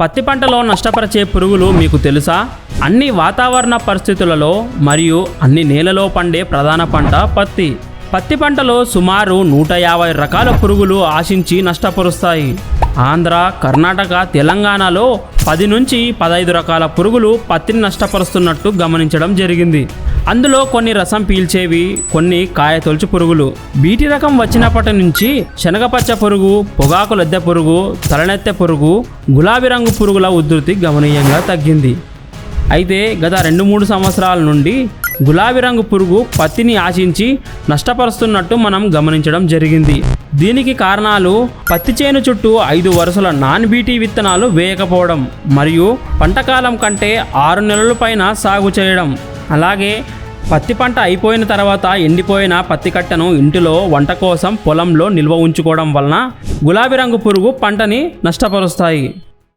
పత్తి పంటలో నష్టపరిచే పురుగులు మీకు తెలుసా? అన్ని వాతావరణ పరిస్థితులలో మరియు అన్ని నేలలో పండే ప్రధాన పంట పత్తి. పత్తి పంటలో సుమారు నూట యాభై రకాల పురుగులు ఆశించి నష్టపరుస్తాయి. ఆంధ్ర కర్ణాటక తెలంగాణలో పది నుంచి పదహైదు రకాల పురుగులు పత్తిని నష్టపరుస్తున్నట్టు గమనించడం జరిగింది. అందులో కొన్ని రసం పీల్చేవి కొన్ని కాయ తొలుచు పురుగులు. బీటి రకం వచ్చినప్పటి నుంచి శనగపచ్చ పురుగు పొగాకు లద్దె పురుగు తలనెత్తె పురుగు గులాబీ రంగు పురుగుల ఉధృతి గమనీయంగా తగ్గింది. అయితే గత రెండు మూడు సంవత్సరాల నుండి గులాబీ రంగు పురుగు పత్తిని ఆశించి నష్టపరుస్తున్నట్టు మనం గమనించడం జరిగింది. దీనికి కారణాలు పత్తి చేను చుట్టూ ఐదు వరుసల నాన్ బీటీ విత్తనాలు వేయకపోవడం మరియు పంటకాలం కంటే ఆరు నెలల పైన సాగు చేయడం. అలాగే పత్తి పంట అయిపోయిన తర్వాత ఎండిపోయిన పత్తి కట్టను ఇంటిలో వంట కోసం పొలంలో నిల్వ ఉంచుకోవడం వలన గులాబీ రంగు పురుగు పంటని నష్టపరుస్తాయి.